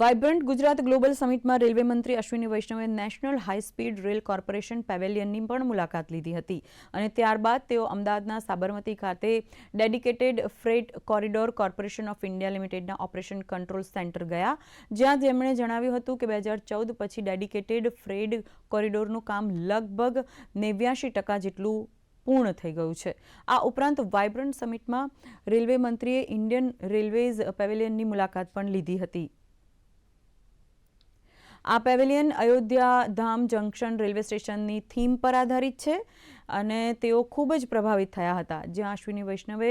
vibrant Gujarat global સમિટમાં railway મંત્રી અશ્વિની વૈષ્ણવે national high speed rail corporation પેવેલિયનની પણ મુલાકાત લીધી હતી અને ત્યારબાદ તેઓ અમદાવાદના સાબરમતી ખાતે dedicated freight corridor corporation of India લિમિટેડના ઓપરેશન કંટ્રોલ સેન્ટર ગયા જ્યાં તેમણે જણાવ્યું હતું કે બે હજાર ચૌદ પછી ડેડિકેટેડ ફ્રેડ કોરિડોરનું કામ લગભગ નેવ્યાશી ટકા જેટલું પૂર્ણ થઈ ગયું છે આ ઉપરાંત વાઇબ્રન્ટ સમિટમાં રેલવે મંત્રીએ ઇન્ડિયન રેલવેઝ પેવેલિયનની મુલાકાત પણ લીધી હતી આ pavilion Ayodhya Dham junction railway station ની થીમ પર આધારિત છે અને તેઓ ખૂબ જ પ્રભાવિત થયા હતા જ્યાં શુની વૈષ્ણવે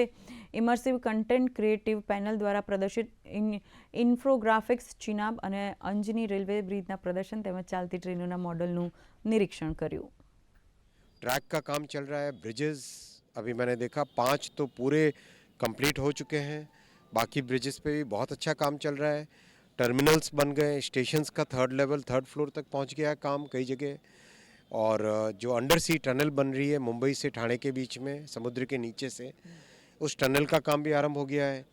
ઇમર્સિવ કન્ટેન્ટ ક્રિએટિવ પેનલ દ્વારા પ્રદર્શિત ઇન્ફોગ્રાફિક્સ ચીનાબ અને અંજની રેલવે બ્રિજ ના પ્રદર્શન તેમજ ચાલતી ટ્રેનો ના મોડેલ નું નિરીક્ષણ કર્યું ટ્રેક કા કામ ચલ رہا હે બ્રિજિસ ابھی મેને દેખા પાંચ તો પૂરે કમ્પ્લીટ હો ચુકે હે બાકી બ્રિજિસ પે ભી બહોત અચ્છા કામ ચલ રહા હે टर्मिनल्स बन गए स्टेशंस का थर्ड लेवल थर्ड फ्लोर तक पहुंच गया काम कई जगह और जो अंडर सी टनल बन रही है मुंबई से ठाणे के बीच में समुद्र के नीचे से उस टनल का काम भी आरंभ हो गया है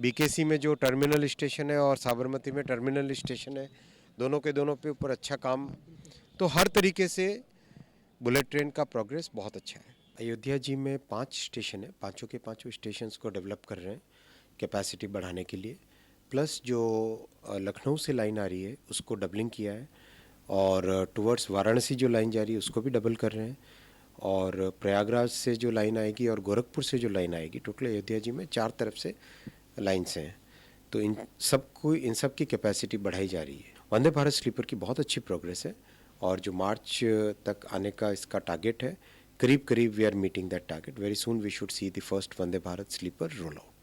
बीकेसी में जो टर्मिनल स्टेशन है और साबरमती में टर्मिनल स्टेशन है दोनों के दोनों पे ऊपर अच्छा काम तो हर तरीके से बुलेट ट्रेन का प्रोग्रेस बहुत अच्छा है अयोध्या जी में पांच स्टेशन है पाँचों के पाँचों स्टेशन को डेवलप कर रहे हैं कैपेसिटी बढ़ाने के लिए प्लस जो लखनऊ से लाइन आ रही है उसको डबलिंग किया है और टुवर्ड्स वाराणसी जो लाइन जा रही है उसको भी डबल कर रहे हैं और प्रयागराज से जो लाइन आएगी और गोरखपुर से जो लाइन आएगी टोटल अयोध्या जी में चार तरफ से लाइन्स हैं तो इन सब को इन सब की कैपेसिटी बढ़ाई जा रही है वंदे भारत स्लीपर की बहुत अच्छी प्रोग्रेस है और जो मार्च तक आने का इसका टारगेट है करीब करीब we are meeting that target very soon we should see the first Vande Bharat sleeper roll out